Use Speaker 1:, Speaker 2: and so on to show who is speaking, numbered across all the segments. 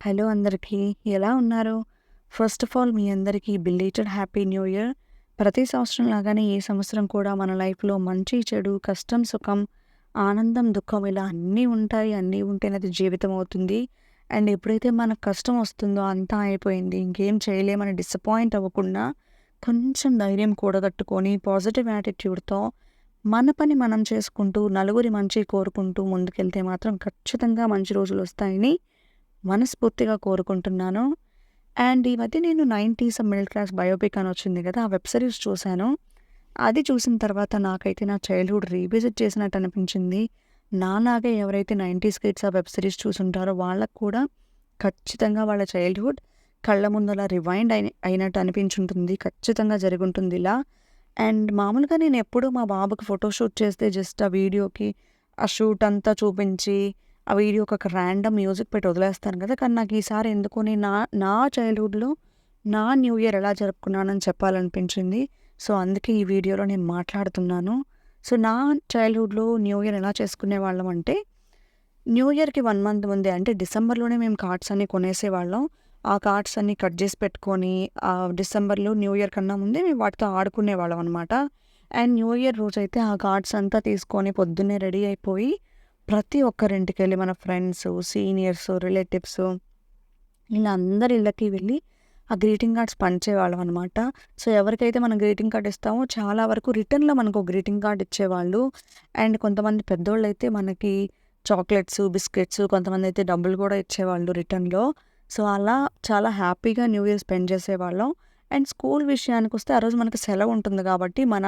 Speaker 1: Hello అందరికీ. ఎలా ఉన్నారు? ఫస్ట్ ఆఫ్ ఆల్ మీ అందరికీ బిలేటెడ్ హ్యాపీ న్యూ ఇయర్. ప్రతి సంవత్సరం లాగానే ఈ సంవత్సరం కూడా మన లైఫ్‌లో మంచి, చెడు, కష్టం, సుఖం, ఆనందం, దుఃఖం ఇలా అన్నీ ఉంటాయి. అన్నీ ఉంటేనే అది జీవితం అవుతుంది. అండ్ ఎప్పుడైతే మనకు కష్టం వస్తుందో అంతా అయిపోయింది. ఇంకేం చేయలేమని డిసప్పాయింట్ అవ్వకుండా కొంచెం ధైర్యం కూడగట్టుకొని పాజిటివ్ యాటిట్యూడ్‌తో మన పని మనం చేసుకుంటూ నలుగురి మంచి కోరుకుంటూ ముందుకెళ్తే మాత్రం ఖచ్చితంగా మంచి రోజులు వస్తాయని మనస్ఫూర్తిగా కోరుకుంటున్నాను. అండ్ ఈ మధ్య నేను 90స్ మిడిల్ క్లాస్ బయోపిక్ అని వచ్చింది కదా! ఆ వెబ్ సిరీస్ చూశాను. అది చూసిన తర్వాత నాకైతే నా చైల్డ్‌హుడ్ రీవిజిట్ చేసినట్టు అనిపించింది. నాలాగే ఎవరైతే 90స్ కిడ్స్ ఆ వెబ్ సిరీస్ చూసుంటారో వాళ్ళకు కూడా ఖచ్చితంగా వాళ్ళ చైల్డ్‌హుడ్ కళ్ళ ముందల రివైండ్ అయిన అయినట్టు అనిపించుంటుంది. ఖచ్చితంగా జరుగుంటుంది ఇలా. అండ్ మామూలుగా నేను ఎప్పుడూ మా బాబుకి ఫోటోషూట్ చేస్తే జస్ట్ ఆ వీడియోకి ఆ షూట్ అంతా చూపించి ఆ వీడియో ఒక ర్యాండమ్ మ్యూజిక్ పెట్టి వదిలేస్తాను కదా! కానీ నాకు ఈసారి ఎందుకోని నా నా చైల్డ్‌హుడ్‌లో నా న్యూ ఇయర్ ఎలా జరుపుకున్నానని చెప్పాలనిపించింది. సో, అందుకే ఈ వీడియోలో నేను మాట్లాడుతున్నాను. సో, నా చైల్డ్‌హుడ్‌లో న్యూ ఇయర్ ఎలా చేసుకునే వాళ్ళం అంటే న్యూ ఇయర్‌కి వన్ మంత్ ముందే అంటే డిసెంబర్‌లోనే మేము కార్డ్స్ అన్నీ కొనేసేవాళ్ళం. ఆ కార్డ్స్ అన్నీ కట్ చేసి పెట్టుకొని ఆ డిసెంబర్‌లో న్యూ ఇయర్ కన్నా ముందే మేము వాటితో ఆడుకునేవాళ్ళం అనమాట. అండ్ న్యూ ఇయర్ రోజైతే ఆ కార్డ్స్ అంతా తీసుకొని పొద్దున్నే రెడీ అయిపోయి ప్రతి ఒక్కరింటికెళ్ళి మన ఫ్రెండ్స్, సీనియర్స్, రిలేటివ్స్ ఇలా అందరి ఇళ్ళకి వెళ్ళి ఆ గ్రీటింగ్ కార్డ్స్ పంచేవాళ్ళం అనమాట. సో, ఎవరికైతే మనం గ్రీటింగ్ కార్డ్ ఇస్తామో చాలా వరకు రిటర్న్‌లో మనకు గ్రీటింగ్ కార్డ్ ఇచ్చేవాళ్ళు. అండ్ కొంతమంది పెద్దోళ్ళైతే మనకి చాక్లెట్స్, బిస్కెట్స్ కొంతమంది అయితే డబ్బులు కూడా ఇచ్చేవాళ్ళు రిటర్న్‌లో. సో, అలా చాలా హ్యాపీగా న్యూ ఇయర్ స్పెండ్ చేసేవాళ్ళం. అండ్ స్కూల్ విషయానికొస్తే ఆ రోజు మనకి సెలవు ఉంటుంది కాబట్టి మన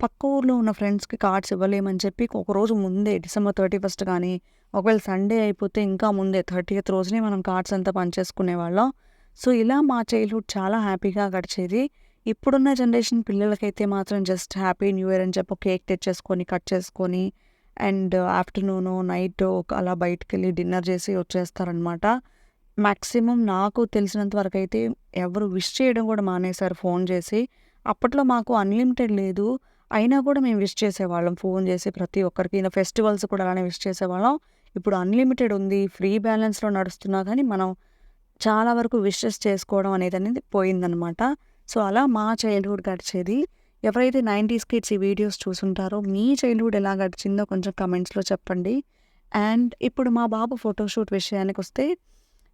Speaker 1: పక్క ఊర్లో ఉన్న ఫ్రెండ్స్‌కి కార్డ్స్ ఇవ్వలేమని చెప్పి ఒకరోజు ముందే డిసెంబర్ 31 కానీ ఒకవేళ సండే అయిపోతే ఇంకా ముందే 30థ్ రోజునే మనం కార్డ్స్ అంతా పనిచేసుకునేవాళ్ళం సో, ఇలా మా చైల్డ్‌హుడ్ చాలా హ్యాపీగా గడిచేది. ఇప్పుడున్న జనరేషన్ పిల్లలకైతే మాత్రం జస్ట్ హ్యాపీ న్యూ ఇయర్ అని చెప్పి కేక్ తెచ్చేసుకొని, కట్ చేసుకొని అండ్ ఆఫ్టర్నూను నైట్ ఒక అలా బయటికెళ్ళి డిన్నర్ చేసి వచ్చేస్తారనమాట. మ్యాక్సిమం నాకు తెలిసినంత వరకైతే ఎవరు విష్ చేయడం కూడా మానేశారు ఫోన్ చేసి. అప్పట్లో మాకు అన్‌లిమిటెడ్ లేదు. అయినా కూడా మేము విష్ చేసేవాళ్ళం ఫోన్ చేసి ప్రతి ఒక్కరికి. ఇంకా ఫెస్టివల్స్ కూడా అలానే విష్ చేసేవాళ్ళం. ఇప్పుడు అన్‌లిమిటెడ్ ఉంది. ఫ్రీ బ్యాలెన్స్‌లో నడుస్తున్నా కానీ మనం చాలా వరకు విషెస్ చేసుకోవడం అనేది అనేది పోయిందనమాట. సో, అలా మా చైల్డ్‌హుడ్ గడిచేది. ఎవరైతే 90స్ కిడ్స్ ఈ వీడియోస్ చూసుంటారో మీ చైల్డ్‌హుడ్ ఎలా గడిచిందో కొంచెం కమెంట్స్‌లో చెప్పండి. అండ్ ఇప్పుడు మా బాబు ఫోటోషూట్ విషయానికి వస్తే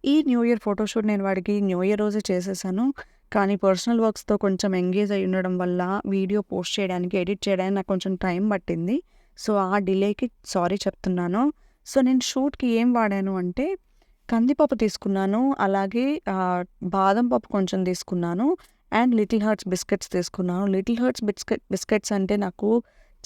Speaker 1: ఈ న్యూ ఇయర్ ఫోటోషూట్ నేను వాడికి న్యూ ఇయర్ రోజే చేసేసాను. కానీ పర్సనల్ వర్క్స్‌తో కొంచెం ఎంగేజ్ అయ్యి ఉండడం వల్ల వీడియో పోస్ట్ చేయడానికి, ఎడిట్ చేయడానికి నాకు కొంచెం టైం పట్టింది. సో, ఆ డిలేకి సారీ చెప్తున్నాను. సో, నేను షూట్‌కి ఏం వాడాను అంటే కందిపప్పు తీసుకున్నాను. అలాగే బాదం పప్పు కొంచెం తీసుకున్నాను. అండ్ లిటిల్ హర్ట్స్ బిస్కెట్స్ తీసుకున్నాను. లిటిల్ హర్ట్స్ బిస్కెట్ బిస్కెట్స్ అంటే నాకు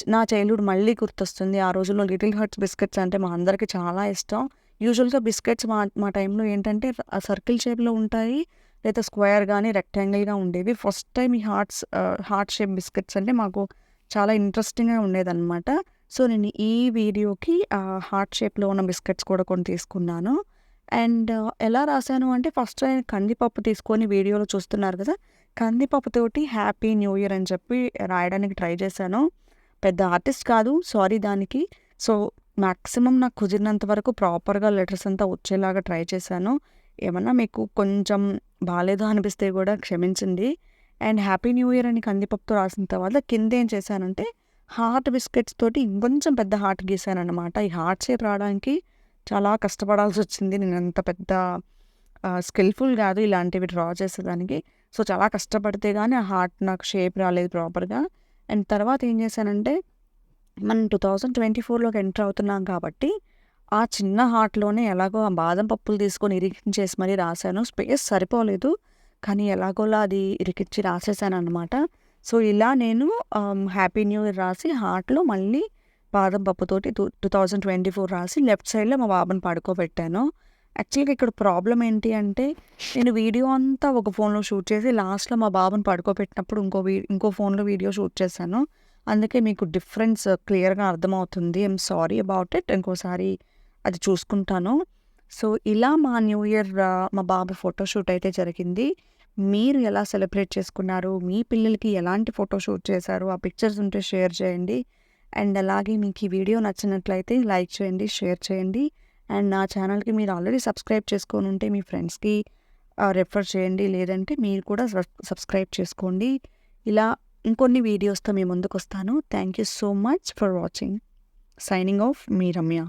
Speaker 1: నా చైల్డ్‌హుడ్ మళ్ళీ గుర్తొస్తుంది. ఆ రోజుల్లో లిటిల్ హర్ట్స్ బిస్కెట్స్ అంటే మా అందరికి చాలా ఇష్టం. యూజువల్‌గా బిస్కెట్స్ మా మా టైంలో ఏంటంటే సర్కిల్ షేప్‌లో ఉంటాయి. లేదా స్క్వేర్ కానీ రెక్టాంగిల్‌గా ఉండేవి. ఫస్ట్ టైం ఈ హార్ట్స్ హార్ట్ షేప్ బిస్కెట్స్ అంటే మాకు చాలా ఇంట్రెస్టింగ్‌గా ఉండేదన్నమాట సో, నేను ఈ వీడియోకి హార్ట్ షేప్‌లో ఉన్న బిస్కెట్స్ కూడా కొన్ని తీసుకున్నాను. అండ్ ఎలా రాశాను అంటే ఫస్ట్ కందిపప్పు తీసుకొని వీడియోలో చూస్తున్నారు కదా! కందిపప్పుతోటి హ్యాపీ న్యూ ఇయర్ అని చెప్పి రాయడానికి ట్రై చేశాను. పెద్ద ఆర్టిస్ట్ కాదు. సారీ దానికి. సో, మాక్సిమం నాకు కుదిరినంత వరకు ప్రాపర్‌గా లెటర్స్ అంతా వచ్చేలాగా ట్రై చేశాను. ఏమన్నా మీకు కొంచెం బాగాలేదు అనిపిస్తే కూడా క్షమించండి. అండ్ హ్యాపీ న్యూ ఇయర్ అని కందిపప్పుతో రాసిన తర్వాత కింద ఏం చేశానంటే హార్ట్ బిస్కెట్స్ తోటి ఇంకొంచెం పెద్ద హార్ట్ గీశాననమాట. ఈ హార్ట్ షేప్ రావడానికి చాలా కష్టపడాల్సి వచ్చింది నేను అంత పెద్ద స్కిల్‌ఫుల్ కాదు ఇలాంటివి డ్రా చేసేదానికి. సో, చాలా కష్టపడితే కానీ ఆ హార్ట్ నాకు షేప్ రాలేదు ప్రాపర్‌గా. అండ్ తర్వాత ఏం చేశానంటే మనం 2024లోకి ఎంటర్ అవుతున్నాం కాబట్టి ఆ చిన్న హార్ట్‌లోనే ఎలాగో ఆ బాదం పప్పులు తీసుకొని ఇరికించేసి మరీ రాశాను స్పేస్ సరిపోలేదు. కానీ ఎలాగోలా అది ఇరికిచ్చి రాసేసాననమాట. సో, ఇలా నేను హ్యాపీ న్యూ ఇయర్ రాసి హార్ట్‌లో మళ్ళీ బాదం పప్పుతోటి టు 2024 రాసి లెఫ్ట్ సైడ్‌లో మా బాబుని పడుకోబెట్టాను. యాక్చువల్‌గా ఇక్కడ ప్రాబ్లం ఏంటి అంటే నేను వీడియో అంతా ఒక ఫోన్‌లో షూట్ చేసి లాస్ట్‌లో మా బాబుని పడుకోబెట్టినప్పుడు ఇంకో వీ ఇంకో ఫోన్‌లో వీడియో షూట్ చేశాను. అందుకే మీకు డిఫరెన్స్ క్లియర్‌గా అర్థమవుతుంది. I'm sorry about it. ఇంకోసారి అది చూసుకుంటాను. సో, ఇలా మా న్యూ ఇయర్ మా బాబు ఫోటోషూట్ అయితే జరిగింది. మీరు ఎలా సెలబ్రేట్ చేసుకున్నారు? మీ పిల్లలకి ఎలాంటి ఫోటో షూట్ చేశారు? ఆ పిక్చర్స్ ఉంటే షేర్ చేయండి. అండ్ అలాగే మీకు ఈ వీడియో నచ్చినట్లయితే లైక్ చేయండి, షేర్ చేయండి. అండ్ నా ఛానల్‌కి మీరు ఆల్రెడీ సబ్స్క్రైబ్ చేసుకొని ఉంటే మీ ఫ్రెండ్స్‌కి రెఫర్ చేయండి. లేదంటే మీరు కూడా సబ్స్క్రైబ్ చేసుకోండి. ఇలా ఇంకొన్ని వీడియోస్‌తో మీ ముందుకొస్తాను. Thank you so much for watching. Signing off me Ramya.